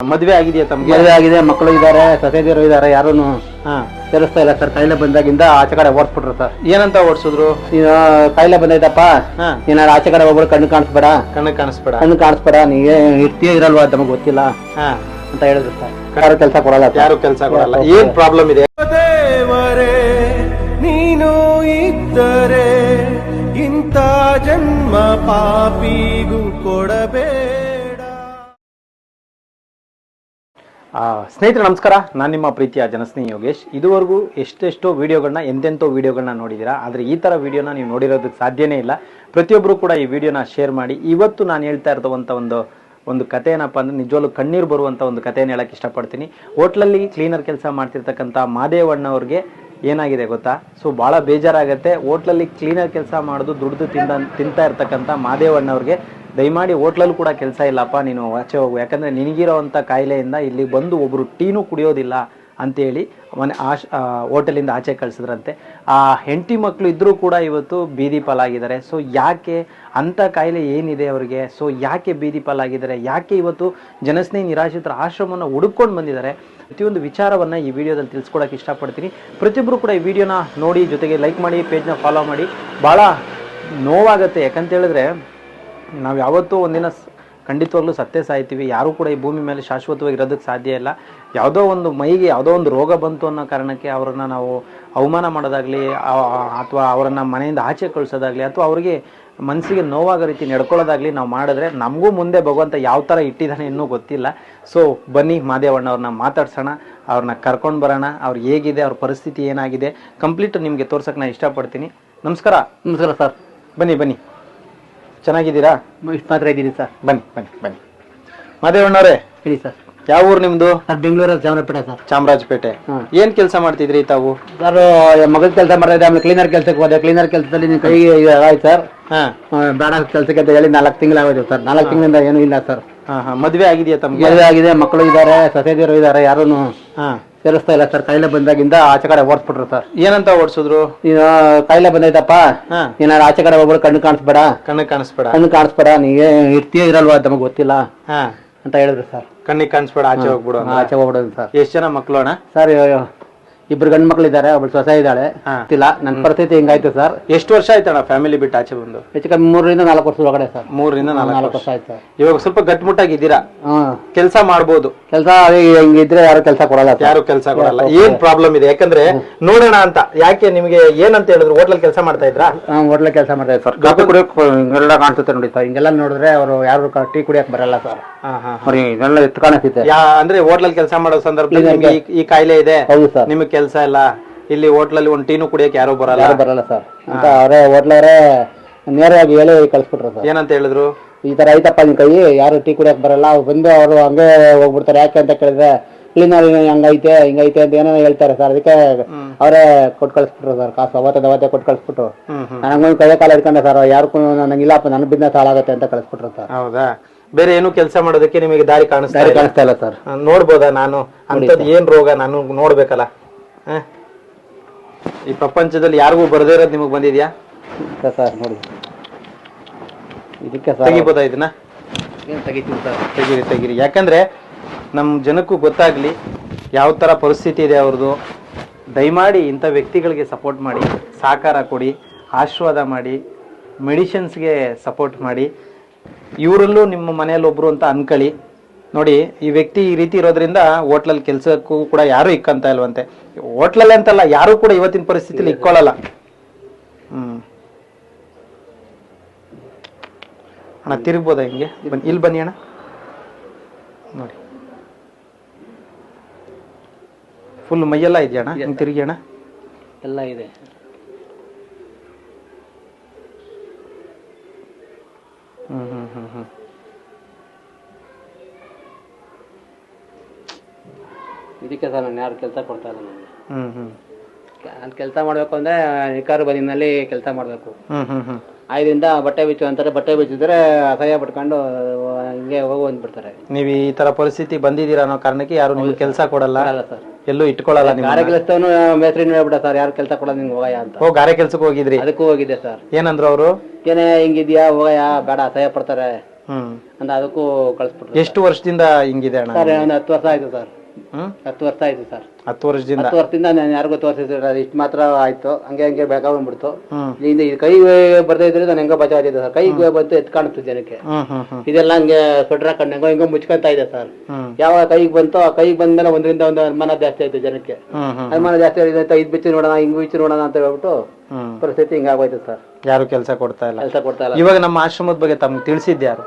ಮದ್ವೆ ಆಗಿದೆಯಾ ತಮ್ಗೆ ಮದುವೆ ಆಗಿದೆ ಮಕ್ಕಳು ಇದ್ದಾರೆ ಸೊಸೈಟಿಯರು ಇದ್ದಾರೆ ಯಾರೂ ಹಾ. ಸೇರಿಸ್ತಾ ಇಲ್ಲ ಸರ್. ಕಾಯಿಲೆ ಬಂದಾಗಿಂದ ಆಚೆ ಕಡೆ ಓಡಿಸ್ಬಿಟ್ರು ಸರ್. ಏನಂತ ಓಡಿಸಿದ್ರು? ನೀನು ಕಾಯಿಲೆ ಬಂದೈತಪ್ಪ. ಹಾ. ನೀನು ಆಚೆ ಕಡೆ ಹೋಗ್ಬಿಡು ಕಣ್ಣು ಕಾಣಿಸ್ಬೇಡ. ಕಣ್ಣು ಕಾಣಿಸ್ಬೇಡ. ಕಣ್ಣು ಕಾಣಿಸ್ಬೇಡ ನೀವೇ ಇರ್ತೀಯ ಇರಲ್ವಾ ನಮಗೆ ಗೊತ್ತಿಲ್ಲ. ಹಾ. ಅಂತ ಹೇಳಿದ್ರು ಸರ್. ಯಾರು ಕೆಲಸ ಕೊಡಲ್ಲ ಯಾರು ಕೆಲಸ ಕೊಡಲ್ಲ. ಏನ್ ಪ್ರಾಬ್ಲಮ್ ಇದೆ? ದೇವರೇ ನೀನು ಇದ್ದರೆ ಇಂಥ ಜನ್ಮ ಪಾಪಿಗೂ ಕೊಡಬೇಡ ಸ್ನೇಹಿತರೆ, ನಮಸ್ಕಾರ. ನಾನು ನಿಮ್ಮ ಪ್ರೀತಿಯ ಜನಸ್ನೇಹಿ ಯೋಗೇಶ್. ಇದುವರೆಗೂ ಎಷ್ಟೆಷ್ಟೋ ವೀಡಿಯೋಗಳನ್ನ ಎಂತೆಂಥೋ ವೀಡಿಯೋಗಳನ್ನ ನೋಡಿದ್ದೀರಾ? ಆದರೆ ಈ ಥರ ವಿಡಿಯೋನ ನೀವು ನೋಡಿರೋದಕ್ಕೆ ಸಾಧ್ಯನೇ ಇಲ್ಲ. ಪ್ರತಿಯೊಬ್ಬರು ಕೂಡ ಈ ವಿಡಿಯೋನ ಶೇರ್ ಮಾಡಿ. ಇವತ್ತು ನಾನು ಹೇಳ್ತಾ ಇರ್ತವಂಥ ಒಂದು ಒಂದು ಕತೆ ಏನಪ್ಪ ಅಂದರೆ, ನಿಜವಾಗ್ಲೂ ಕಣ್ಣೀರು ಬರುವಂಥ ಒಂದು ಕಥೆಯನ್ನು ಹೇಳಕ್ಕೆ ಇಷ್ಟಪಡ್ತೀನಿ. ಹೋಟ್ಲಲ್ಲಿ ಕ್ಲೀನರ್ ಕೆಲಸ ಮಾಡ್ತಿರ್ತಕ್ಕಂಥ ಮಾದೇವಣ್ಣವ್ರಿಗೆ ಏನಾಗಿದೆ ಗೊತ್ತಾ? ಸೊ ಭಾಳ ಬೇಜಾರಾಗತ್ತೆ. ಹೋಟ್ಲಲ್ಲಿ ಕ್ಲೀನರ್ ಕೆಲಸ ಮಾಡೋದು, ದುಡ್ದು ತಿಂದ, ತಿಂತಾ ಇರ್ತಕ್ಕಂಥ ಮಾದೇವಣ್ಣವ್ರಿಗೆ ದಯಮಾಡಿ ಹೋಟ್ಲಲ್ಲೂ ಕೂಡ ಕೆಲಸ ಇಲ್ಲಪ್ಪ, ನೀನು ಆಚೆ ಹೋಗು. ಯಾಕಂದರೆ ನಿನಗಿರೋವಂಥ ಕಾಯಿಲೆಯಿಂದ ಇಲ್ಲಿ ಬಂದು ಒಬ್ಬರು ಟೀನೂ ಕುಡಿಯೋದಿಲ್ಲ ಅಂತೇಳಿ ಮನೆ ಆಶ್ ಹೋಟೆಲಿಂದ ಆಚೆ ಕಳಿಸಿದ್ರಂತೆ. ಆ ಹೆಂಡತಿ ಮಕ್ಕಳು ಇದ್ದರೂ ಕೂಡ ಇವತ್ತು ಬೀದಿ ಪಾಲಾಗಿದ್ದಾರೆ. ಸೊ ಯಾಕೆ ಅಂಥ ಕಾಯಿಲೆ ಏನಿದೆ ಅವರಿಗೆ? ಸೊ ಯಾಕೆ ಬೀದಿ ಪಾಲಾಗಿದ್ದಾರೆ? ಯಾಕೆ ಇವತ್ತು ಜನಸ್ನೇಹಿ ನಿರಾಶ್ರಿತರ ಆಶ್ರಮವನ್ನು ಹುಡುಕೊಂಡು ಬಂದಿದ್ದಾರೆ? ಪ್ರತಿಯೊಂದು ವಿಚಾರವನ್ನು ಈ ವಿಡಿಯೋದಲ್ಲಿ ತಿಳಿಸ್ಕೊಡೋಕೆ ಇಷ್ಟಪಡ್ತೀನಿ. ಪ್ರತಿಯೊಬ್ಬರು ಕೂಡ ಈ ವಿಡಿಯೋನ ನೋಡಿ, ಜೊತೆಗೆ ಲೈಕ್ ಮಾಡಿ ಪೇಜ್ನ ಫಾಲೋ ಮಾಡಿ. ಭಾಳ ನೋವಾಗುತ್ತೆ. ಯಾಕಂತ ಹೇಳಿದ್ರೆ ನಾವು ಯಾವತ್ತೂ ಒಂದಿನ ಖಂಡಿತವಾಗ್ಲೂ ಸತ್ತೇ ಸಾಯ್ತೀವಿ. ಯಾರೂ ಕೂಡ ಈ ಭೂಮಿ ಮೇಲೆ ಶಾಶ್ವತವಾಗಿ ಇರೋದಕ್ಕೆ ಸಾಧ್ಯ ಇಲ್ಲ. ಯಾವುದೋ ಒಂದು ಮೈಗೆ ಯಾವುದೋ ಒಂದು ರೋಗ ಬಂತು ಅನ್ನೋ ಕಾರಣಕ್ಕೆ ಅವರನ್ನು ನಾವು ಅವಮಾನ ಮಾಡೋದಾಗಲಿ ಅಥವಾ ಅವರನ್ನು ಮನೆಯಿಂದ ಆಚೆ ಕಳಿಸೋದಾಗಲಿ ಅಥವಾ ಅವರಿಗೆ ಮನಸ್ಸಿಗೆ ನೋವಾಗೋ ರೀತಿ ನಡ್ಕೊಳ್ಳೋದಾಗಲಿ ನಾವು ಮಾಡಿದ್ರೆ ನಮಗೂ ಮುಂದೆ ಭಗವಂತ ಯಾವ ಥರ ಇಟ್ಟಿದ್ದಾನೆ ಇನ್ನೂ ಗೊತ್ತಿಲ್ಲ. ಸೊ ಬನ್ನಿ ಮಾದೇವಣ್ಣ ಅವ್ರನ್ನ ಮಾತಾಡ್ಸೋಣ. ಅವ್ರನ್ನ ಕರ್ಕೊಂಡು ಬರೋಣ. ಅವ್ರು ಹೇಗಿದೆ ಅವ್ರ ಪರಿಸ್ಥಿತಿ ಏನಾಗಿದೆ. ಕಂಪ್ಲೀಟ್ ನಿಮಗೆ ತೋರ್ಸೋಕೆ ನಾನು ಇಷ್ಟಪಡ್ತೀನಿ. ನಮಸ್ಕಾರ. ನಮಸ್ಕಾರ ಸರ್. ಬನ್ನಿ ಬನ್ನಿ. ಚೆನ್ನಾಗಿದ್ದೀರಾ? ಇಷ್ಟು ಮಾತ್ರ ಇದ್ದೀನಿ ಸರ್. ಬನ್ನಿ ಬನ್ನಿ ಬನ್ನಿ. ಮಾದೇವಣ್ಣವ್ರೆ ಹೇಳಿ ಸರ್. ಯಾವ ಊರು ನಿಮ್ದು? ಸರ್ ಬೆಂಗಳೂರ ಚಾಮರಾಜಪೇಟೆ ಸರ್. ಚಾಮರಾಜಪೇಟೆ. ಏನ್ ಕೆಲಸ ಮಾಡ್ತಿದ್ರಿ ತಾವು? ಸರ್ ಮಗದ ಕೆಲಸ ಮಾಡಿದ್ರೆ ಆಮೇಲೆ ಕ್ಲೀನರ್ ಕೆಲಸಕ್ಕೆ ಹೋದೆ. ಕ್ಲೀನರ್ ಕೆಲಸದಲ್ಲಿ ನಿನ್ನ ಕೈಗೆ ಆಯ್ತು ಸರ್. ಹಾ. ಬೇಡ ಕೆಲಸಕ್ಕೆ ಅಂತ ಹೇಳಿ ನಾಲ್ಕು ತಿಂಗಳಾಗೋದು ಸರ್. ನಾಲ್ಕು ತಿಂಗಳಿಂದ ಏನೂ ಇಲ್ಲ ಸರ್. ಹಾ ಹಾ. ಮದುವೆ ಆಗಿದೆಯಾ ತಮ್ಗೆ? ಮದುವೆ ಆಗಿದೆ ಮಕ್ಕಳು ಇದ್ದಾರೆ ಸೊಸೈಟಿಯರು ಇದ್ದಾರೆ ಯಾರೂ ಹಾ. ಸೇರಿಸ್ತಾ ಇಲ್ಲ ಸರ್. ಕಾಯಿಲೆ ಬಂದಾಗಿಂದ ಆಚೆ ಕಡೆ ಓಡಿಸ್ಬಿಟ್ರು ಸರ್. ಏನಂತ ಓಡಿಸಿದ್ರು? ನೀನು ಕಾಯಿಲೆ ಬಂದೈತಪ್ಪ. ಹಾ. ನೀನು ಆಚೆ ಕಡೆ ಹೋಗ್ಬಿಡು ಕಣ್ಣು ಕಾಣಿಸ್ಬೇಡ. ಕಣ್ಣಿಗೆ ಕಾಣಿಸ್ಬೇಡ. ಕಣ್ಣು ಕಾಣಿಸ್ಬೇಡ. ನೀವು ಇರ್ತೀಯ ಇರಲ್ವಾ ನಮಗೆ ಗೊತ್ತಿಲ್ಲ. ಹಾ. ಅಂತ ಹೇಳಿದ್ರು ಸರ್. ಕಣ್ಣಿಗೆ ಕಾಣಿಸ್ಬೇಡ ಆಚೆ ಹೋಗ್ಬಿಡು. ಆಚೆ ಹೋಗ್ಬಿಡೋದು ಸರ್. ಎಷ್ಟ್ ಜನ ಮಕ್ಳು ಅಣ್ಣ? ಸರ್ ಇಬ್ರು ಗಂಡ್ ಮಕ್ಳು ಇದ್ದಾರೆ ಒಬ್ಳು ಸೊಸೆ ಇದ್ದಾಳೆ. ಇಲ್ಲ ಗೊತ್ತಿಲ್ಲ ನನ್ನ ಪರಿಸ್ಥಿತಿ ಹಿಂಗಾಯ್ತು ಸರ್? ಎಷ್ಟು ವರ್ಷ ಆಯ್ತಣ್ಣ ಫ್ಯಾಮಿಲಿ ಬಿಟ್ಟು ಆಚೆ ಬಂದು? ಹೆಚ್ಚು ಕಮ್ಮಿ ಮೂರರಿಂದ ನಾಲ್ಕು ವರ್ಷ ಒಳಗಡೆ ಸರ್. ಮೂರರಿಂದ ನಾಲ್ಕು ನಾಲ್ಕು ವರ್ಷ. ವರ್ಷ ಆಯ್ತು. ಸರ್ ಇವಾಗ ಸ್ವಲ್ಪ ಗಟ್ಟಿಮುಟ್ಟಾಗಿದ್ದೀರಾ ಹ್ಮ್ ಕೆಲಸ ಮಾಡ್ಬೋದು. ಕೆಲಸ ಹಿಂಗಿದ್ರೆ ಯಾರು ಕೆಲಸ ಕೊಡಲ್ಲ ಸರ್. ಯಾರು ಕೆಲಸ ಕೊಡಲ್ಲ. ಏನ್ ಪ್ರಾಬ್ಲಮ್ ಇದೆ? ಯಾಕಂದ್ರೆ ನೋಡೋಣ ಅಂತ. ಯಾಕೆ ನಿಮಗೆ ಏನಂತ ಹೇಳಿದ್ರು? ಹೋಟ್ಲಲ್ಲಿ ಕೆಲಸ ಮಾಡ್ತಾ ಇದ್ರಾ? ಹೋಟ್ಲಲ್ಲಿ ಹೋಟ್ಲೆ ಕೆಲಸ ಮಾಡ್ತಾರೆ ಸರ್. ಕಾಫಿ ಕುಡಿಯೋಕೆ ಹಿಂಗೆಲ್ಲ ಕಾಣಿಸುತ್ತೆ ನೋಡಿ ಸರ್. ಹಿಂಗೆಲ್ಲ ನೋಡಿದ್ರೆ ಅವರು ಯಾರು ಟೀ ಕುಡಿಯಕ್ಕೆ ಬರಲ್ಲ ಸರ್. ಅವ್ರಿಗೆ ಇದೆಲ್ಲ ಎತ್ತು ಕಾಣಿಸುತ್ತೆ ಯಾ ಅಂದ್ರೆ ಹೋಟ್ಲಲ್ಲಿ ಕೆಲಸ ಮಾಡೋ ಸಂದರ್ಭದಲ್ಲಿ ನಿಮ್ಗೆ ಈ- ಈ ಕಾಯಿಲೆ ಇದೆ. ಹೌದು ಸರ್. ನಿಮಗೆ ಕೆಲಸ ಇಲ್ಲ. ಇಲ್ಲಿ ಹೋಟ್ಲಲ್ಲಿ ಒಂದು ಟೀನು ಕುಡಿಯಕ್ಕೆ ಯಾರು ಬರಲ್ಲ. ಯಾರು ಬರಲ್ಲ ಸರ್. ಅಂತ ಅವರೇ ಹೋಟ್ಲವರೇ ನೇರವಾಗಿ ಹೇಳಿ ಕಳಿಸ್ಬಿಟ್ರು ಸರ್. ಏನಂತ ಹೇಳಿದ್ರು? ಈ ತರ ಐತಪ್ಪ ನಿನ್ ಕೈ ಯಾರು ಟೀ ಕುಡಿಯಕ್ ಬರಲ್ಲ. ಅವ್ರು ಬಂದು ಅವರು ಹಂಗೆ ಹೋಗ್ಬಿಡ್ತಾರೆ. ಯಾಕೆ ಅಂತ ಕೇಳಿದ್ರೆ ಕ್ಲೀನರ್ ಹಂಗೈತೆ ಹಿಂಗೈತೆ ಅಂತ ಏನೋ ಹೇಳ್ತಾರೆ ಸರ್. ಅದಕ್ಕೆ ಅವರೇ ಕೊಟ್ಟು ಕಳಿಸ್ಬಿಟ್ರು ಸರ್. ಕಾಸು ಅವತ್ತದ ಅವತ್ತೆ ಕೊಟ್ಟು ಕಳಿಸ್ಬಿಟ್ರು. ಹ್ಮ್ ಹ್ಮ್. ನನಗೊಂದು ಕೈ ಕಾಲ ಇಟ್ಕೊಂಡೆ ಸರ್. ಯಾರು ನನಗೆ ಇಲ್ಲಪ್ಪ ನನ್ನ ಬಿಸ್ನೆಸ್ ಹಾಳಾಗತ್ತೆ ಅಂತ ಕಳಿಸ್ಬಿಟ್ರು ಸರ್. ಹೌದಾ? ಬೇರೆ ಏನು ಕೆಲಸ ಮಾಡೋದಕ್ಕೆ ನಿಮಗೆ ದಾರಿ ಕಾಣಿಸ್ತಾ ದಾರಿ ಇಲ್ಲ? ಕಾಣಿಸ್ತಾ ಇಲ್ಲ ಸರ್. ಆ, ನೋಡ್ಬೋದಾ ನಾನು? ಅಂತದ್ ಏನ್ ರೋಗ ನಾನು ನೋಡ್ಬೇಕಲ್ಲ? ಈ ಪ್ರಪಂಚದಲ್ಲಿ ಯಾರಿಗೂ ಬರದೇ ಇರೋದು ನಿಮಗೆ ಬಂದಿದ್ಯಾ? ಸರ್ ನೋಡಿ. ಇದಕ್ಕೆ ಸರ್ ತೆಗಿಬೋದಾ ಇದನ್ನ? ತೆಗಿರಿ ತೆಗಿರಿ ಸರ್? ತೆಗೀರಿ ತೆಗೀರಿ. ಯಾಕಂದ್ರೆ ನಮ್ಮ ಜನಕ್ಕೂ ಗೊತ್ತಾಗ್ಲಿ ಯಾವ ತರ ಪರಿಸ್ಥಿತಿ ಇದೆ ಅವ್ರದ್ದು. ದಯಮಾಡಿ ಇಂಥ ವ್ಯಕ್ತಿಗಳಿಗೆ ಸಪೋರ್ಟ್ ಮಾಡಿ ಸಹಕಾರ ಕೊಡಿ ಆಶೀರ್ವಾದ ಮಾಡಿ ಮೆಡಿಷನ್ಸ್ಗೆ ಸಪೋರ್ಟ್ ಮಾಡಿ. ಇವರಲ್ಲೂ ನಿಮ್ಮ ಮನೆಯಲ್ಲಿ ಒಬ್ರು ಅಂತ ಅನ್ಕೊಳ್ಳಿ ನೋಡಿ, ಈ ವ್ಯಕ್ತಿ ಈ ರೀತಿ ಇರೋದ್ರಿಂದ ಹೋಟ್ಲಲ್ಲಿ ಕೆಲಸಕ್ಕೂ ಕೂಡ ಯಾರು ಇಕ್ಕಂತ ಇಲ್ವಂತೆ. ಹೋಟ್ಲಲ್ಲಿ ಅಂತಲ್ಲ, ಯಾರು ಕೂಡ ಇವತ್ತಿನ ಪರಿಸ್ಥಿತಿಲಿ ಇಕ್ಕೊಳ್ಳಲ್ಲ ಹ್ಮ್. ಅಣ್ಣ, ತಿರುಗ್ಬೋದಾ ಹಿಂಗೆ? ಬನ್ನಿ, ಇಲ್ಲಿ ಬನ್ನಿ ಅಣ್ಣ. ನೋಡಿ. ಫುಲ್ ಮೈಯೆಲ್ಲ ಇದೆಯಾ ಅಣ್ಣ? ಹಿಂಗೆ ತಿರುಗಿ ಅಣ್ಣ. ಎಲ್ಲ ಇದೆ. ಹ್ಮ್ ಇದಕ್ಕೆ ಸರ್ ನಾನು ಯಾರು ಕೆಲಸ ಕೊಡ್ತಾ ಇಲ್ಲ ನನಗೆ. ಹ್ಞೂ ಹ್ಮ್. ನಾನು ಕೆಲಸ ಮಾಡಬೇಕು ಅಂದರೆ ನಿಕಾರು ಬದಿನಲ್ಲಿ ಕೆಲಸ ಮಾಡಬೇಕು. ಹ್ಞೂ ಹ್ಞೂ ಹ್ಞೂ ಆಯ್ದಿಂದ ಬಟ್ಟೆ ಬಿಚ್ಚು ಅಂತಾರೆ ಬಟ್ಟೆ ಬಿಚ್ಚಿದ್ರೆ ಅಸಹ್ಯ ಪಟ್ಕೊಂಡು ಹಿಂಗೆ ಹೋಗು ಅಂದ್ಬಿಡ್ತಾರೆ. ನೀವು ಈ ತರ ಪರಿಸ್ಥಿತಿ ಬಂದಿದ್ದೀರಾ ಅನ್ನೋ ಕಾರಣಕ್ಕೆ ಯಾರು ನಿಮ್ಗೆ ಕೆಲಸ ಕೊಡಲ್ಲ? ಅಲ್ಲ ಸರ್. ಎಲ್ಲೂ ಇಟ್ಕೊಳ್ಳಲ್ಲ ನಿಮ್ಮ ಗಾರೆ ಕೆಲಸವನ್ನು ಮೇಸ್ತ್ರಿ ಹೇಳ್ಬಿಟ್ಟ ಸರ್ ಯಾರು ಕೆಲಸ ಕೊಡೋದು ನಿಂಗೆ ಹೋಗಯ್ಯ ಅಂತ. ಓ ಗಾರೆ ಕೆಲ್ಸಕ್ಕೆ ಹೋಗಿದ್ರಿ? ಅದಕ್ಕೂ ಹೋಗಿದ್ದೆ ಸರ್. ಏನಂದ್ರು ಅವರು? ಏನೇ ಹಿಂಗಿದ್ಯಾ ಹೋಗಯ್ಯ ಬೇಡ ಅಸಹ್ಯ ಪಡ್ತಾರೆ ಹ್ಮ್. ಅಂತ ಅದಕ್ಕೂ ಕಳಿಸ್ಬಿಟ್ರು ಎಷ್ಟು ವರ್ಷದಿಂದ ಹಿಂಗಿದೆ ಅಣ್ಣ ಸರ್ ಒಂದು ಹತ್ತು ವರ್ಷ ಆಯ್ತು ಸರ್. ಹ್ಮ್? ಹತ್ತು ವರ್ಷ ಆಯ್ತು ಸರ್. ಹತ್ತು ವರ್ಷದಿಂದ. ಹತ್ತು ವರ್ಷದಿಂದ ನಾನು ಯಾರಿಗೂ ತೋರಿಸಿದ್ರೆ ಇಷ್ಟು ಮಾತ್ರ ಆಯ್ತು. ಹಂಗೆ ಹಂಗೆ ಇಲ್ಲಿಂದ ಇದು ಕೈ ಬರ್ತಾ ಇದ್ರೆ ನಾನು ಹೆಂಗೋ ಬಚಾವ್ತಿದ್ದೆ ಸರ್. ಕೈ ಬಂತು ಎತ್ ಕಾಣಿಸ್ತು ಜನಕ್ಕೆ. ಇದೆಲ್ಲ ಹಂಗೆ ಸ್ವೆಟರ್ ಹಾಕೊಂಡು ಹೆಂಗೋ ಹೆಂಗೋ ಮುಚ್ಕೊಂತ ಇದೆ ಸರ್. ಯಾವ ಯಾವಾಗ ಕೈಗೆ ಬಂತೋ ಆ ಕೈಗೆ ಬಂದ್ಮೇಲೆ ಒಂದರಿಂದ ಒಂದು ಅನುಮಾನ ಜಾಸ್ತಿ ಆಯ್ತು ಜನಕ್ಕೆ. ಅನುಮಾನ ಜಾಸ್ತಿ ಆಗಿದೆ ಅಂತ ಇದು ಬಿಚ್ಚಿ ನೋಡೋಣ ಹಿಂಗ್ ಬಿಚ್ಚಿ ನೋಡೋಣ ಅಂತ ಹೇಳ್ಬಿಟ್ಟು ಪರಿಸ್ಥಿತಿ ಹಿಂಗಾಗೋಯ್ತು ಸರ್. ಯಾರು ಕೆಲಸ ಕೊಡ್ತಾ ಇಲ್ಲ? ಕೆಲಸ ಕೊಡ್ತಾ ಇಲ್ಲ. ಇವಾಗ ನಮ್ಮ ಆಶ್ರಮದ ಬಗ್ಗೆ ತಮ್ಗೆ ತಿಳಿಸಿದ್ಯಾರು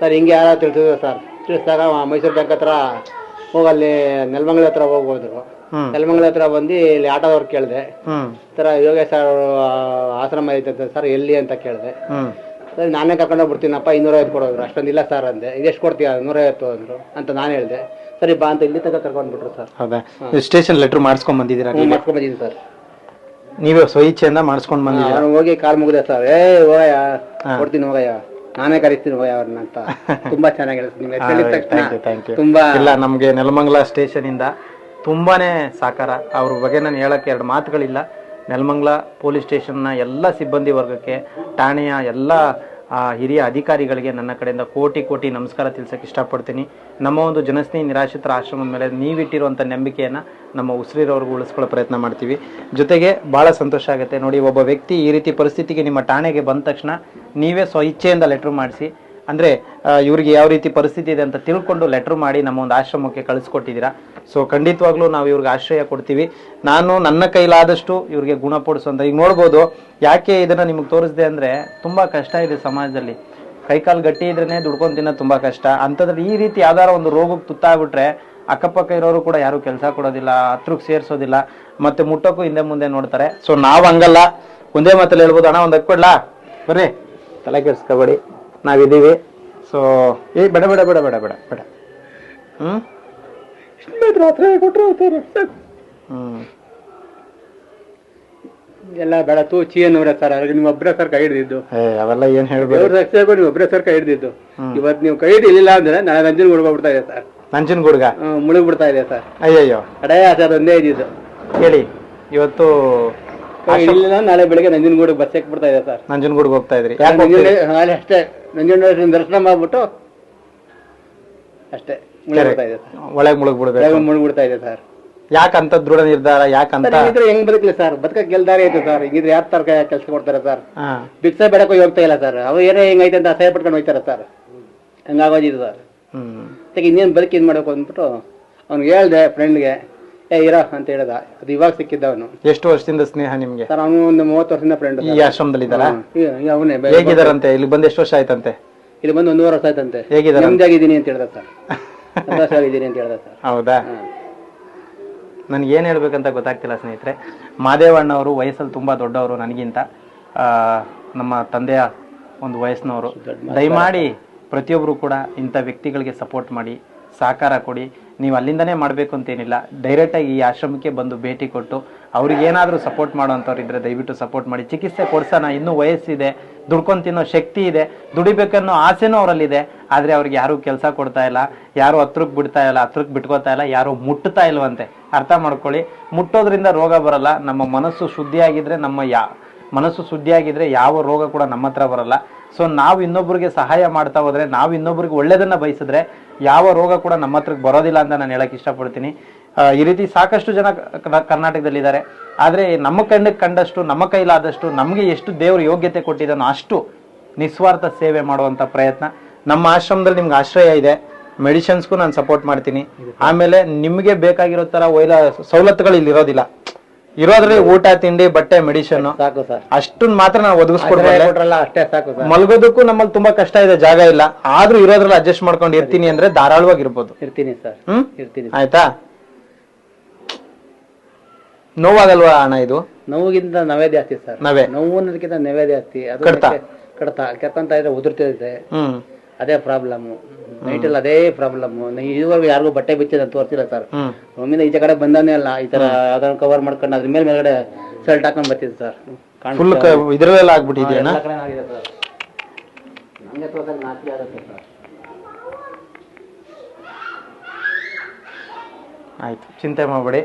ಸರ್ ಹಿಂಗೆ ಯಾರು ತಿಳಿಸಿದ್ರು ಸರ್. ತಿಳಿಸಿದಾಗ ಮೈಸೂರು ಬ್ಯಾಂಕ್ ಹತ್ರ ಹೋಗಲ್ಲಿ ನೆಲಮಂಗಲ ಹತ್ರ ಹೋಗ್ಬೋದ್ರು ನೆಲಮಂಗಲ ಹತ್ರ ಬಂದು ಇಲ್ಲಿ ಆಟೋದವ್ರು ಕೇಳಿದೆ. ಈ ಥರ ಯೋಗೇಶ್ ಅವರು ಆಶ್ರಮ ಐತೆ ಸರ್ ಎಲ್ಲಿ ಅಂತ ಕೇಳಿದೆ. ಸರಿ ನಾನೇ ಕರ್ಕೊಂಡು ಬಿಡ್ತೀನಪ್ಪ ಇನ್ನೂರೈವತ್ತು ಕೊಡೋದ್ರು. ಅಷ್ಟೊಂದಿಲ್ಲ ಸರ್ ಅಂದೆ. ಇದೆಷ್ಟು ಕೊಡ್ತೀಯ? ನೂರೈವತ್ತು ಅಂದ್ರು ಅಂತ ನಾನು ಹೇಳಿದೆ. ಸರಿ ಬಾ ಅಂತ ಇಲ್ಲಿ ತನಕ ಕರ್ಕೊಂಡ್ಬಿಟ್ರು ಸರ್. ಹೌದಾ? ಸ್ಟೇಷನ್ ಲೆಟರ್ ಮಾಡಿಸ್ಕೊಂಡ್ ಬಂದಿದ್ದೀರಾ ಹ್ಞೂ ಮಾಡ್ಕೊಂಬಂದಿದ್ದೀನಿ ಸರ್. ನೀವೇ ಸ್ವಇಚ್ಛೆಯಿಂದ ಮಾಡಿಸ್ಕೊಂಡು ಬಂದಿದ್ದೀರಾ? ಹೋಗಿ ಕಾಲ್ ಮುಗಿದೆ ಸರ್. ಏ ಹೋಗಯ್ಯ. ಕೊಡ್ತೀನಿ ಹೋಗಯ್ಯ. ನಾನೇ ಕರಿತೀನಿ ಹೋಯ್ ಅವ್ರನ್ನ ಅಂತ ತುಂಬಾ ಚೆನ್ನಾಗಿ ಹೇಳಿದ್ರು ನಿಮ್ಮ ಹೆಸರು ಹೇಳಿದ ತಕ್ಷಣ ಯು ತುಂಬಾ ಇಲ್ಲ ನಮಗೆ ನೆಲಮಂಗಲ ಸ್ಟೇಷನ್ ಇಂದ ತುಂಬಾನೇ ಸಾಕಾರ. ಅವ್ರ ಬಗ್ಗೆ ನಾನು ಹೇಳಕ್ಕೆ ಎರಡು ಮಾತುಗಳಿಲ್ಲ. ನೆಲಮಂಗಲ ಪೊಲೀಸ್ ಸ್ಟೇಷನ್ನ ಎಲ್ಲ ಸಿಬ್ಬಂದಿ ವರ್ಗಕ್ಕೆ ಠಾಣೆಯ ಎಲ್ಲ ಆ, ಹಿರಿಯ ಅಧಿಕಾರಿಗಳಿಗೆ ನನ್ನ ಕಡೆಯಿಂದ ಕೋಟಿ ಕೋಟಿ ನಮಸ್ಕಾರ ತಿಳಿಸೋಕೆ ಇಷ್ಟಪಡ್ತೀನಿ. ನಮ್ಮ ಒಂದು ಜನಸ್ನೇಹಿ ನಿರಾಶ್ರಿತರ ಆಶ್ರಮದ ಮೇಲೆ ನೀವಿಟ್ಟಿರುವಂಥ ನಂಬಿಕೆಯನ್ನು ನಮ್ಮ ಉಸಿರಿರೋರ್ಗೂ ಉಳಿಸ್ಕೊಳ್ಳೋ ಪ್ರಯತ್ನ ಮಾಡ್ತೀವಿ. ಜೊತೆಗೆ ಭಾಳ ಸಂತೋಷ ಆಗುತ್ತೆ. ನೋಡಿ ಒಬ್ಬ ವ್ಯಕ್ತಿ ಈ ರೀತಿ ಪರಿಸ್ಥಿತಿಗೆ ನಿಮ್ಮ ಠಾಣೆಗೆ ಬಂದ ತಕ್ಷಣ ನೀವೇ ಸ್ವ ಇಚ್ಛೆಯಿಂದ ಲೆಟ್ರ್ ಮಾಡಿಸಿ. ಅಂದರೆ ಇವ್ರಿಗೆ ಯಾವ ರೀತಿ ಪರಿಸ್ಥಿತಿ ಇದೆ ಅಂತ ತಿಳ್ಕೊಂಡು ಲೆಟ್ರ್ ಮಾಡಿ ನಮ್ಮ ಒಂದು ಆಶ್ರಮಕ್ಕೆ ಕಳಿಸ್ಕೊಟ್ಟಿದ್ದೀರಾ. ಸೊ ಖಂಡಿತವಾಗ್ಲೂ ನಾವು ಇವ್ರಿಗೆ ಆಶ್ರಯ ಕೊಡ್ತೀವಿ. ನಾನು ನನ್ನ ಕೈಲಾದಷ್ಟು ಇವ್ರಿಗೆ ಗುಣಪಡಿಸುವಂತ ಈಗ ನೋಡ್ಬೋದು, ಯಾಕೆ ಇದನ್ನ ನಿಮಗೆ ತೋರಿಸಿದೆ ಅಂದರೆ ತುಂಬ ಕಷ್ಟ ಇದೆ ಸಮಾಜದಲ್ಲಿ. ಕೈಕಾಲು ಗಟ್ಟಿ ಇದ್ರೇ ದುಡ್ಕೊಂಡು ತಿನ್ನೋದು ತುಂಬ ಕಷ್ಟ. ಅಂಥದ್ರಲ್ಲಿ ಈ ರೀತಿ ಯಾವ್ದಾರ ಒಂದು ರೋಗಕ್ಕೆ ತುತ್ತಾಗ್ಬಿಟ್ರೆ ಅಕ್ಕಪಕ್ಕ ಇರೋರು ಕೂಡ ಯಾರು ಕೆಲಸ ಕೊಡೋದಿಲ್ಲ ಹತ್ರಕ್ಕೆ ಸೇರಿಸೋದಿಲ್ಲ, ಮತ್ತೆ ಮುಟ್ಟೋಕ್ಕೂ ಹಿಂದೆ ಮುಂದೆ ನೋಡ್ತಾರೆ. ಸೊ ನಾವು ಹಂಗಲ್ಲ. ಒಂದೇ ಮಾತಲ್ಲಿ ಹೇಳ್ಬೋದು, ಅಣ್ಣ, ಒಂದು ಕೊಡ್ಲಾ? ಬರ್ರಿ. ತಲೆ ಕೆಡಿಸ್ಕೋಬೇಡಿ ನಾವಿದ್ದೀವಿ. ಸೊ ಏ ಬೇಡ ಬೇಡ ಬೇಡ ಬೇಡ ಬೇಡ ಬೇಡ. ಹ್ಞೂ ಹ್ಞೂ ಎಲ್ಲ ಬೇಡ ತೂ ಚಿ ಅನ್ನೋರೆ ಸರ್ ಅವ್ರಿಗೆ ನೀವು ಒಬ್ಬರೇ ಸರ್ ಕೈ ಹಿಡಿದಿದ್ದು. ಏ ಅವೆಲ್ಲ ಏನು ಹೇಳ್ಬೇಡಿ. ಅವ್ರ ರಕ್ಷಣೆ ನೀವು ಒಬ್ಬರೇ ಸರ್ ಕೈ ಹಿಡಿದಿದ್ದು. ಇವತ್ತು ನೀವು ಕೈ ಹಿಡಿಲಿಲ್ಲ ಅಂದ್ರೆ ನಾಳೆ ನಂಜನ್ ಬಿಡ್ತಾ ಇದೆ ಸರ್. ನಂಜನಗೂಡ್ಗ ಮುಳುಗ್ ಮುಳುಗ್ಬಿಡ್ತಾ ಇದೆ ಸರ್. ಅಯ್ಯಯ್ಯೋ. ಅಡೇ ಸರ್ ಒಂದೇ ಇದ್ದಿದ್ದು. ಹೇಳಿ ಇವತ್ತು ನಾಳೆ ಬೆಳಿಗ್ಗೆ ನಂಜನಗೂಡಿಗೆ ಬಸ್ ಬಿಡ್ತಾ ಇದೆ ಸರ್. ನಂಜನಗೂಡಿಗೆ ಹೋಗ್ತಾ ಇದ್ರಿ. ಯಾಕೆ ನಾಳೆ ಅಷ್ಟೇ ನಂಜನಗೂಡಿನ ದರ್ಶನ ಮಾಡ್ಬಿಟ್ಟು ಅಷ್ಟೇ ಮುಳುಗ್ ಬಿಡ್ತಾ ಇದೆ ಸರ್. ಒಳಗೆ ಮುಳುಗ್ಬಿಡ್ಬೇಕು. ಮುಳುಗ್ಬಿಡ್ತಾ ಮುಳುಗ್ ಬಿಡ್ತಾ ಇದೆ ಸರ್. ಯಾಕಂತ ದೃಢ ನಿರ್ಧಾರ ಯಾಕಂತ ಹೆಂಗ್ ಬದುಕಲಿ ಸರ್? ಬದುಕಕ್ಕೆ ಗೆಲ್ದಾರಿ ಐತೆ ಸರ್. ಹಿಂಗಿದ್ರೆ ಯಾರ ತರ ಕೆಲಸ ಕೊಡ್ತಾರೆ ಸರ್? ಹಾ. ಭಿಕ್ಷೆ ಬೇಡಕ್ಕೆ ಹೋಗ್ತಾ ಇಲ್ಲ ಸರ್. ಅವ್ರು ಏನೇ ಹೆಂಗೈತೆ ಅಂತ ಅಸಹ್ಯ ಪಡ್ಕೊಂಡು ಹೋಗ್ತಾರೆ ಸರ್. ಹಂಗಾಗೋದಿದೆ ಸರ್. ಹ್ಮ್. ಅದಕ್ಕೆ ಇನ್ನೇನು ಬದುಕಿ ಇದು ಮಾಡ್ಬೇಕು ಅಂದ್ಬಿಟ್ಟು ಅವ್ನಿಗೆ ಹೇಳ್ದೆ ಫ್ರೆಂಡ್ಗೆ ಏ ಇರ ಅಂತ ಹೇಳ್ದ. ಅದು ಇವಾಗ ಸಿಕ್ಕಿದ್ದ ಅವನು ಎಷ್ಟು ವರ್ಷದಿಂದ ಸ್ನೇಹ ನಿಮ್ಗೆ? ಸರ್ ಅವನು ಒಂದು ಮೂವತ್ತು ವರ್ಷದಿಂದ ಫ್ರೆಂಡ್ ಈ ಆಶ್ರಮದಲ್ಲಿ ಇದ್ದಾರಾ? ಅವನೇ ಹೇಗಿದಾರಂತೆ ಇಲ್ಲಿ ಬಂದು ಎಷ್ಟು ವರ್ಷ ಆಯ್ತಂತೆ? ಇಲ್ಲಿ ಬಂದು ಒಂದೂವರೆ ವರ್ಷ ಆಯ್ತಂತೆ. ಹೇಗಿದ್ದಾರೆ? ನೆಮ್ಮದಿಯಾಗಿದ್ದೀನಿ ಅಂತ ಹೇಳ್ದ ಸರ್. ಸಂತೋಷವಾಗಿದ್ದೀನಿ ಅಂತ ಹೇಳ್ದ ಸರ್. ಹೌದಾ? ನನಗೆ ಏನು ಹೇಳ್ಬೇಕಂತ ಗೊತ್ತಾಗ್ತಿಲ್ಲ ಸ್ನೇಹಿತರೆ. ಮಾದೇವಣ್ಣ ಅವರು ವಯಸ್ಸಲ್ಲಿ ತುಂಬ ದೊಡ್ಡವರು ನನಗಿಂತ. ಆ, ನಮ್ಮ ತಂದೆಯ ಒಂದು ವಯಸ್ಸಿನವರು. ದಯಮಾಡಿ ಪ್ರತಿಯೊಬ್ಬರು ಕೂಡ ಇಂಥ ವ್ಯಕ್ತಿಗಳಿಗೆ ಸಪೋರ್ಟ್ ಮಾಡಿ ಸಹಕಾರ ಕೊಡಿ. ನೀವು ಅಲ್ಲಿಂದನೇ ಮಾಡಬೇಕು ಅಂತೇನಿಲ್ಲ ಡೈರೆಕ್ಟಾಗಿ ಈ ಆಶ್ರಮಕ್ಕೆ ಬಂದು ಭೇಟಿ ಕೊಟ್ಟು ಅವ್ರಿಗೆ ಏನಾದರೂ ಸಪೋರ್ಟ್ ಮಾಡೋಂಥವ್ರು ಇದ್ದರೆ ದಯವಿಟ್ಟು ಸಪೋರ್ಟ್ ಮಾಡಿ. ಚಿಕಿತ್ಸೆ ಕೊಡ್ಸೋಣ. ಇನ್ನೂ ವಯಸ್ಸಿದೆ. ದುಡ್ಕೊಂಡು ತಿನ್ನೋ ಶಕ್ತಿ ಇದೆ. ದುಡಿಬೇಕನ್ನೋ ಆಸೆನೂ ಅವರಲ್ಲಿದೆ. ಆದರೆ ಅವ್ರಿಗೆ ಯಾರೂ ಕೆಲಸ ಕೊಡ್ತಾ ಇಲ್ಲ. ಯಾರು ಹತ್ರಕ್ಕೆ ಬಿಡ್ತಾ ಇಲ್ಲ ಹತ್ರಕ್ಕೆ ಬಿಟ್ಕೋತಾ ಇಲ್ಲ, ಯಾರೂ ಮುಟ್ತಾ ಇಲ್ವಂತೆ. ಅರ್ಥ ಮಾಡ್ಕೊಳ್ಳಿ. ಮುಟ್ಟೋದ್ರಿಂದ ರೋಗ ಬರಲ್ಲ. ನಮ್ಮ ಮನಸ್ಸು ಶುದ್ಧಿಯಾಗಿದ್ರೆ ನಮ್ಮ ಯಾ ಮನಸ್ಸು ಶುದ್ಧಿಯಾಗಿದ್ರೆ ಯಾವ ರೋಗ ಕೂಡ ನಮ್ಮ ಹತ್ರ ಬರಲ್ಲ. ಸೊ ನಾವು ಇನ್ನೊಬ್ಬರಿಗೆ ಸಹಾಯ ಮಾಡ್ತಾ ಹೋದರೆ ನಾವು ಇನ್ನೊಬ್ರಿಗೆ ಒಳ್ಳೆಯದನ್ನು ಬಯಸಿದ್ರೆ ಯಾವ ರೋಗ ಕೂಡ ನಮ್ಮ ಹತ್ರಕ್ಕೆ ಬರೋದಿಲ್ಲ ಅಂತ ನಾನು ಹೇಳಕ್ಕೆ ಇಷ್ಟಪಡ್ತೀನಿ. ಈ ರೀತಿ ಸಾಕಷ್ಟು ಜನ ಕರ್ನಾಟಕದಲ್ಲಿದ್ದಾರೆ. ಆದರೆ ನಮ್ಮ ಕಣ್ಣಿಗೆ ಕಂಡಷ್ಟು ನಮ್ಮ ಕೈಲಾದಷ್ಟು ನಮಗೆ ಎಷ್ಟು ದೇವರು ಯೋಗ್ಯತೆ ಕೊಟ್ಟಿದ್ದಾನೋ ಅಷ್ಟು ನಿಸ್ವಾರ್ಥ ಸೇವೆ ಮಾಡುವಂಥ ಪ್ರಯತ್ನ. ನಮ್ಮ ಆಶ್ರಮದಲ್ಲಿ ನಿಮ್ಗೆ ಆಶ್ರಯ ಇದೆ. ಮೆಡಿಸಿನ್ಸ್ಗೂ ನಾನು ಸಪೋರ್ಟ್ ಮಾಡ್ತೀನಿ. ಆಮೇಲೆ ನಿಮಗೆ ಬೇಕಾಗಿರೋ ಥರ ಒಯ್ಲ ಸವಲತ್ತುಗಳು ಇಲ್ಲಿ ಇರೋದಿಲ್ಲ ಇರೋದ್ರಲ್ಲಿ ಊಟ ತಿಂಡಿ ಬಟ್ಟೆ ಮೆಡಿಸಿನ್ ಸಾಕು ಸರ್. ಅಷ್ಟನ್ನ ಮಾತ್ರ ನಾವು ಒದಗಿಸ್ಕೊಡ್ಬಲ್ಲೆ ಕೊಟ್ರಲ್ಲ ಅಷ್ಟೇ ಸಾಕು ಸರ್. ಮಲ್ಗೋದಕ್ಕೂ ನಮ್ಮಲ್ಲಿ ತುಂಬಾ ಕಷ್ಟ ಇದೆ ಜಾಗ ಇಲ್ಲ. ಆದ್ರೂ ಇರೋದ್ರಲ್ಲಿ ಅಡ್ಜಸ್ಟ್ ಮಾಡ್ಕೊಂಡು ಇರ್ತೀನಿ ಅಂದ್ರೆ ಧಾರಾಳವಾಗಿರ್ಬೋದು ಇರ್ತೀನಿ ಸರ್. ಹ್ಮ್? ಇರ್ತೀನಿ ಆಯ್ತಾ? ನೋವಾಗಲ್ವಾ ಅಣ್ಣ ಇದು? ನೋವಿಗಿಂತ ನವೇ ಜಾಸ್ತಿ ಸರ್. ನವೇ. ನೋವು ಅನ್ನೋದಕ್ಕಿಂತ ನವೇ ಜಾಸ್ತಿ. ಅದು ಕಡ್ತ. ಕೆತ್ತಂತ ಇದ್ರೆ ಉದುರ್ತಿದೆ. ಹ್ಮ್. ಅದೇ ಪ್ರಾಬ್ಲಮ್ ನೈಟಲ್ಲಿ ಅದೇ ಪ್ರಾಬ್ಲಮ್ ಇದುವರೆಗೂ ಯಾರಿಗೂ ಬಟ್ಟೆ ಬಿಚ್ಚಿದ ತೋರಿಸಿಲ್ಲ ಸರ್ ಒಮ್ಮೆ ಒಮ್ಮಿಂದ ಈಚೆ ಕಡೆ ಬಂದಾನೆ ಅಲ್ಲ ಈ ತರ ಅದನ್ನ ಕವರ್ ಮಾಡ್ಕೊಂಡು ಅದ್ರ ಮೇಲೆ ಮೇಲ್ಗಡೆ ಶರ್ಟ್ ಹಾಕೊಂಡ್ ಬರ್ತಿದ್ದೆ ಸರ್ ಫುಲ್ ಇದ್ರಲ್ಲೆಲ್ಲ ಆಗುತ್ತೆ ಸರ್ ಆಯ್ತು. ಚಿಂತೆ ಮಾಡಬೇಡಿ.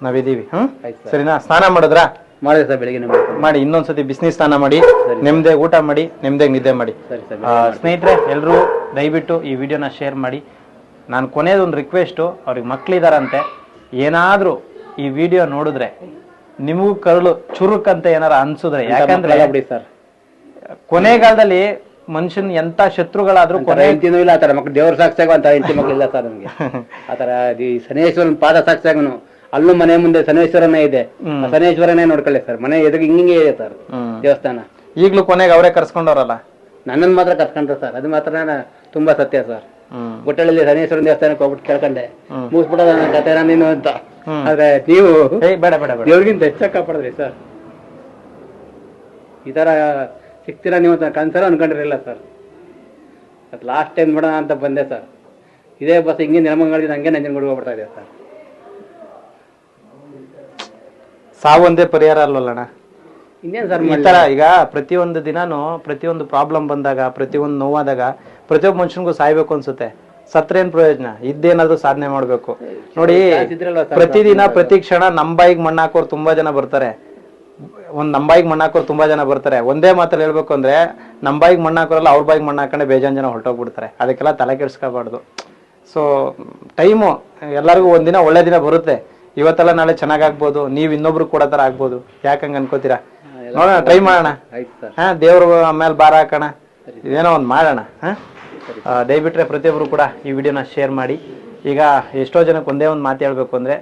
ನಾವಿದ್ದೀವಿ. ಹ್ಮ್? ಸರಿನಾ? ಸ್ನಾನ ಮಾಡಿದ್ರಾ? ಮಾಡಿದೆ ಸರ್ ಬೆಳಿಗ್ಗೆ ಮಾಡಿ ಇನ್ನೊಂದ್ಸತಿ ಬಿಸಿನೀರ್ ಸ್ನಾನ ಮಾಡಿ ನೆಮ್ಮದಿ ಊಟ ಮಾಡಿ ನೆಮ್ಮದೇ ನಿದ್ದೆ ಮಾಡಿ. ಸರಿ ಸರ್ ಆ, ಸ್ನೇಹಿತರೆ ಎಲ್ಲರೂ ದಯವಿಟ್ಟು ಈ ವಿಡಿಯೋನ ಶೇರ್ ಮಾಡಿ. ನಾನು ಕೊನೆಯದೊಂದು ರಿಕ್ವೆಸ್ಟು ಅವ್ರಿಗೆ ಮಕ್ಳಿದಾರಂತೆ. ಏನಾದರೂ ಈ ವಿಡಿಯೋ ನೋಡಿದ್ರೆ ನಿಮಗೂ ಕರುಳು ಚುರುಕಂತ ಏನಾರ ಅನ್ಸಿದ್ರೆ ಯಾಕಂದ್ರೆ ಬಿಡಿ ಸರ್. ಕೊನೆಗಾಲದಲ್ಲಿ ಮನುಷ್ಯನ್ ಎಂತ ಶತ್ರುಗಳಾದ್ರೂ ಕೊನೆ ಹೆಂಡತಿನೂ ಇಲ್ಲ ಆತರ ಮಕ್ಳು ದೇವ್ರ ಸಾಕ್ಷಿಯಾಗ ಅಂತ ಹೆಂಡತಿ ಮಕ್ಳು ಇಲ್ಲ ಸರ್ ನಮಗೆ. ಆತರ ಈ ಶನೇಶ್ವರನ ಪಾದ ಸಾಕ್ಷಿಯಾಗನು ಅಲ್ಲೂ ಮನೆ ಮುಂದೆ ಸನೇಶ್ವರನೇ ಇದೆ. ಆ ಶನೇಶ್ವರನೇ ನೋಡ್ಕೊಳ್ಳಿ ಸರ್. ಮನೆ ಎದುರು ಹಿಂಗೆ ಇದೆ ಸರ್. ದೇವಸ್ಥಾನ. ಈಗ್ಲೂ ಕೊನೆಗೆ ಅವರೇ ಕರ್ಸ್ಕೊಂಡವ್ರಲ್ಲ? ನನ್ನನ್ನು ಮಾತ್ರ ಕರ್ಸ್ಕೊಂಡ್ರೆ ಸರ್. ಅದು ಮಾತ್ರ ನಾನು ತುಂಬಾ ಸತ್ಯ ಸರ್. ಗುಟ್ಟಳ್ಳಿ ಶನೇಶ್ವರನ ದೇವಸ್ಥಾನಕ್ಕೆ ಹೋಗ್ಬಿಟ್ಟು ಕೇಳ್ಕೊಂಡೆ. ಮುಗಿಸ್ಬಿಡೋದ ನನ್ನ ಕಥೆನ ನೀನು ಅಂತ. ಆದ್ರೆ ನೀವು ಇವ್ರಿಗಿಂತ ಬೇಡ ಬೇಡ ದೇವ್ರಿಗಿಂತ ಹೆಚ್ಚಾಗಿ ಕಾಪಾಡಿದ್ರಿ ಸರ್. ಈ ತರ ಸಿಗ್ತೀರಾ ನೀವು ಅಂತ ಕನ್ಸರ ಅನ್ಕೊಂಡಿರಲಿಲ್ಲ ಸರ್. ಲಾಸ್ಟ್ ಟೈಮ್ ನೋಡೋಣ ಅಂತ ಬಂದೆ ಸರ್. ಇದೇ ಬಸ್ ಹಿಂಗೆ ನೆಲಮಂಗಲದಿಂದ ಹಂಗೆ ನಂಜನಗೂಡಿಗೆ ಹೋಗ್ಬಿಡ್ತಾ ಇದೆ ಸರ್. ಸಾವೊಂದೇ ಪರಿಹಾರ ಅಲ್ವಲ್ಲಣ್ಣ? ಇನ್ನೇನು ಸರ್ ಈ ತರ ಈಗ ಪ್ರತಿಯೊಂದು ದಿನಾನು ಪ್ರತಿಯೊಂದು ಪ್ರಾಬ್ಲಮ್ ಬಂದಾಗ ಪ್ರತಿಯೊಂದು ನೋವಾದಾಗ ಪ್ರತಿಯೊಬ್ಬ ಮನುಷ್ಯನಿಗೂ ಸಾಯ್ಬೇಕು ಅನ್ಸುತ್ತೆ. ಸತ್ರೇನ್ ಪ್ರಯೋಜನ? ಇದ್ದೇನಾದ್ರೂ ಸಾಧನೆ ಮಾಡ್ಬೇಕು. ನೋಡಿ ಸರ್? ಪ್ರತಿದಿನ ಪ್ರತಿ ಕ್ಷಣ ನಮ್ ಬಾಯಿಗೆ ಮಣ್ಣ ಹಾಕೋರು ತುಂಬಾ ಜನ ಬರ್ತಾರೆ. ಒಂದ್ ನಮ್ ಬಾಯಿಗೆ ಮಣ್ಣ ಹಾಕೋರು ತುಂಬಾ ಜನ ಬರ್ತಾರೆ. ಒಂದೇ ಮಾತ್ರ ಹೇಳ್ಬೇಕು ಅಂದ್ರೆ ನಮ್ ಬಾಯಿಗೆ ಮಣ್ಣ ಹಾಕೋರಲ್ಲ ಅವ್ರ ಬಾಯಿಗೆ ಮಣ್ಣಾಕೊಂಡೆ ಬೇಜಾನ್ ಜನ ಹೊರಟೋಗ್ಬಿಡ್ತಾರೆ. ಅದಕ್ಕೆಲ್ಲ ತಲೆ ಕೆಡ್ಸ್ಕೋಬಾರ್ದು. ಸೊ ಟೈಮು ಎಲ್ಲರಿಗೂ ಒಂದಿನ ಒಳ್ಳೆ ದಿನ ಬರುತ್ತೆ. ಇವತ್ತೆಲ್ಲ ನಾಳೆ ಚೆನ್ನಾಗ್ ಆಗ್ಬೋದು ನೀವ್ ಇನ್ನೊಬ್ರು ಕೂಡ ತರ ಆಗ್ಬೋದು. ಯಾಕಂಗ ಅನ್ಕೋತೀರಾ? ನೋಡೋಣ ಟ್ರೈ ಮಾಡೋಣ. ಹ ದೇವ್ರ ಆಮೇಲೆ ಬಾರ ಹಾಕೋಣ. ಇದೇನೋ ಒಂದು ಮಾಡೋಣ ಹಾ? ದಯವಿಟ್ರೆ ಪ್ರತಿಯೊಬ್ಬರು ಕೂಡ ಈ ವಿಡಿಯೋನ ಶೇರ್ ಮಾಡಿ. ಈಗ ಎಷ್ಟೋ ಜನಕ್ಕೆ ಒಂದೇ ಒಂದು ಮಾತು ಹೇಳ್ಬೇಕು ಅಂದ್ರೆ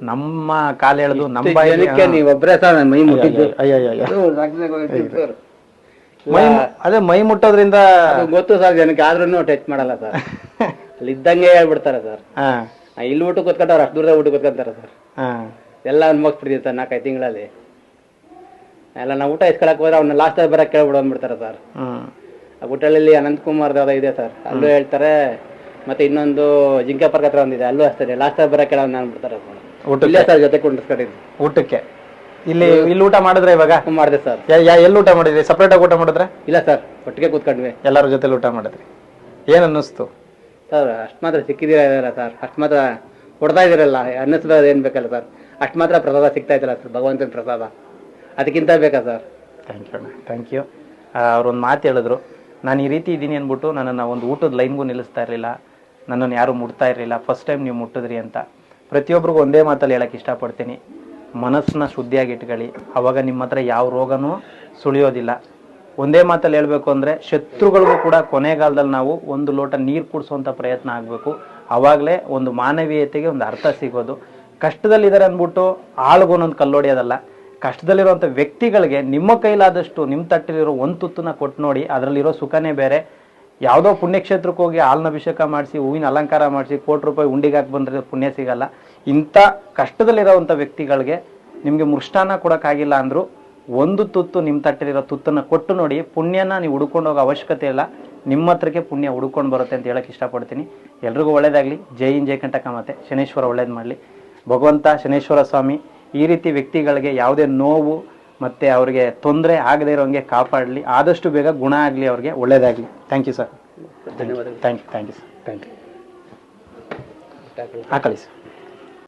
ನಮ್ಮ ಕಾಲ ಎಳೆದು ನಮ್ಮ ಮೈ. ಅದು ಮೈ ಮು- ಅದೇ ಮೈ ಮುಟ್ಟೋದ್ರಿಂದ ಗೊತ್ತು ಸರ್ ಜನಕ್ಕೆ ಆದ್ರೂ ಟಚ್ ಮಾಡಲ್ಲ ಸರ್ ಅಲ್ಲಿ ಇದ್ದಂಗೆ ಹೇಳ್ಬಿಡ್ತಾರೆ ಸರ್ ಹಾ ಇಲ್ಲಿ ಊಟ ಕೂತ್ಕೊಂತಾರ ಅಷ್ಟು ದೂರದ ಊಟ ಕೂತ್ಕೊಂತಾರ ಸರ್. ಹಾ. ಎಲ್ಲ ಅನ್ಮೋಗ್ಸ್ಬಿಟ್ಟಿದ್ದೀವಿ ಸರ್ ನಾಲ್ಕೈದು ತಿಂಗಳಲ್ಲಿ. ಎಲ್ಲ ನಾವು ಊಟ ಇಸ್ಕೊಳಕ್ ಹೋದ್ರೆ ಅವ್ನ ಲಾಸ್ಟ್ ಬರಕ್ಕೆ ಕೇಳ್ಬಿಡು ಅಂದ್ಬಿಡ್ತಾರೆ ಸರ್. ಹಾಂ. ಆ ಅನಂತ್ ಅನಂತಕುಮಾರ್ ದಾದ ಇದೆ ಸರ್. ಅಲ್ಲೂ ಹೇಳ್ತಾರೆ ಮತ್ತೆ ಇನ್ನೊಂದು ಜಿಂಕೆ ಪಾರ್ಕ್ ಹತ್ರ ಒಂದಿದೆ ಅಲ್ಲೂ ಅಷ್ಟೇ ಲಾಸ್ಟ್ ಬರಕ್ಕೆ ಕೇಳೋಣ ಅಂದ್ಬಿಡ್ತಾರೆ ಊಟ ಊಟಕ್ಕೆ? ಇಲ್ಲೇ ಸರ್ ಜೊತೆ ಕುಂಡಿಸ್ಕೊಂಡಿದ್ದು ಊಟಕ್ಕೆ? ಇಲ್ಲಿ ಇಲ್ಲಿ ಊಟ ಮಾಡಿದ್ರೆ ಇವಾಗ? ಮಾಡಿದೆ ಸರ್. ಎಲ್ಲಿ ಊಟ ಮಾಡಿದ್ರಿ? ಸಪ್ರೇಟ್ ಆಗಿ ಊಟ ಮಾಡಿದ್ರೆ? ಇಲ್ಲ ಸರ್ ಒಟ್ಟಿಗೆ ಕೂತ್ಕೊಂಡ್ವಿ. ಎಲ್ಲರ ಜೊತೆ ಊಟ ಮಾಡಿದ್ರಿ. ಏನ್ ಅನ್ನಿಸ್ತು? ಸರ್, ಅಷ್ಟು ಮಾತ್ರ ಸಿಕ್ಕಿದಿರಲ್ಲ ಸರ್? ಅಷ್ಟು ಮಾತ್ರ ಕೊಡ್ತಾ ಇದ್ದೀರಲ್ಲ ಅನ್ನಿಸೋದು ಏನು ಬೇಕಲ್ಲ ಸರ್? ಅಷ್ಟು ಮಾತ್ರ ಪ್ರಸಾದ ಸಿಗ್ತಾ ಇದ್ದಲ್ಲ ಸರ್, ಭಗವಂತನ ಪ್ರಸಾದ? ಅದಕ್ಕಿಂತ ಬೇಕಾ ಸರ್? ಥ್ಯಾಂಕ್ ಯು ಅಣ್ಣ ಥ್ಯಾಂಕ್ ಯು ಅವ್ರೊಂದು ಮಾತು ಹೇಳಿದ್ರು. ನಾನು ಈ ರೀತಿ ಇದ್ದೀನಿ ಅಂದ್ಬಿಟ್ಟು ನನ್ನನ್ನು ಒಂದು ಊಟದ ಲೈನ್ಗೂ ನಿಲ್ಲಿಸ್ತಾ ಇರಲಿಲ್ಲ. ನನ್ನನ್ನು ಯಾರು ಮುಟ್ತಾ ಇರಲಿಲ್ಲ. ಫಸ್ಟ್ ಟೈಮ್ ನೀವು ಮುಟ್ಟಿದ್ರಿ ಅಂತ. ಪ್ರತಿಯೊಬ್ಬರಿಗೂ ಒಂದೇ ಮಾತಲ್ಲಿ ಹೇಳಕ್ಕೆ ಇಷ್ಟಪಡ್ತೀನಿ. ಮನಸ್ಸನ್ನ ಶುದ್ಧಿಯಾಗಿ ಇಟ್ಕೊಳ್ಳಿ. ಅವಾಗ ನಿಮ್ಮ ಹತ್ರ ಯಾವ ರೋಗನೂ ಸುಳಿಯೋದಿಲ್ಲ. ಒಂದೇ ಮಾತಲ್ಲಿ ಹೇಳಬೇಕು ಅಂದರೆ ಶತ್ರುಗಳಿಗೂ ಕೂಡ ಕೊನೆಗಾಲದಲ್ಲಿ ನಾವು ಒಂದು ಲೋಟ ನೀರು ಕುಡಿಸುವಂಥ ಪ್ರಯತ್ನ ಆಗಬೇಕು. ಆವಾಗಲೇ ಒಂದು ಮಾನವೀಯತೆಗೆ ಒಂದು ಅರ್ಥ ಸಿಗೋದು. ಕಷ್ಟದಲ್ಲಿದ್ದಾರೆ ಅಂದ್ಬಿಟ್ಟು ಆಳ್ಗೊಂದೊಂದು ಕಲ್ಲೊಡೆಯೋದಲ್ಲ ಕಷ್ಟದಲ್ಲಿರುವಂಥ ವ್ಯಕ್ತಿಗಳಿಗೆ ನಿಮ್ಮ ಕೈಲಾದಷ್ಟು ನಿಮ್ಮ ತಟ್ಟಲಿರೋ ಒಂದು ತುತ್ತನ್ನ ಕೊಟ್ಟು ನೋಡಿ, ಅದರಲ್ಲಿರೋ ಸುಖನೇ ಬೇರೆ. ಯಾವುದೋ ಪುಣ್ಯಕ್ಷೇತ್ರಕ್ಕೆ ಹೋಗಿ ಹಾಲಿನ ಅಭಿಷೇಕ ಮಾಡಿಸಿ, ಹೂವಿನ ಅಲಂಕಾರ ಮಾಡಿಸಿ, ಕೋಟಿ ರೂಪಾಯಿ ಉಂಡಿಗೆ ಹಾಕಿ ಬಂದರೆ ಪುಣ್ಯ ಸಿಗಲ್ಲ. ಇಂಥ ಕಷ್ಟದಲ್ಲಿರೋವಂಥ ವ್ಯಕ್ತಿಗಳಿಗೆ ನಿಮಗೆ ಮೃಷ್ಟಾನ್ನ ಕೊಡೋಕ್ಕಾಗಿಲ್ಲ ಅಂದರೂ ಒಂದು ತುತ್ತು ನಿಮ್ಮ ತಟ್ಟಲಿರೋ ತುತ್ತನ್ನು ಕೊಟ್ಟು ನೋಡಿ ಪುಣ್ಯನ ನೀವು ಹುಡ್ಕೊಂಡು ಹೋಗೋ ಅವಶ್ಯಕತೆ ಇಲ್ಲ. ನಿಮ್ಮ ಹತ್ರಕ್ಕೆ ಪುಣ್ಯ ಹುಡ್ಕೊಂಡು ಬರುತ್ತೆ ಅಂತ ಹೇಳಕ್ಕೆ ಇಷ್ಟಪಡ್ತೀನಿ. ಎಲ್ರಿಗೂ ಒಳ್ಳೇದಾಗಲಿ. ಜೈ ಇನ್ ಜೈ ಕಂಟಕ ಮತ್ತೆ ಶನೇಶ್ವರ ಒಳ್ಳೇದು ಮಾಡಲಿ. ಭಗವಂತ ಶನೇಶ್ವರ ಸ್ವಾಮಿ ಈ ರೀತಿ ವ್ಯಕ್ತಿಗಳಿಗೆ ಯಾವುದೇ ನೋವು ಮತ್ತು ಅವರಿಗೆ ತೊಂದರೆ ಆಗದೇ ಇರೋಂಗೆ ಕಾಪಾಡಲಿ. ಆದಷ್ಟು ಬೇಗ ಗುಣ ಆಗಲಿ ಅವ್ರಿಗೆ ಒಳ್ಳೇದಾಗಲಿ. ಥ್ಯಾಂಕ್ ಯು ಸರ್ ಧನ್ಯವಾದ thank you thank you sir thank you ಹಾಕಳಿ sir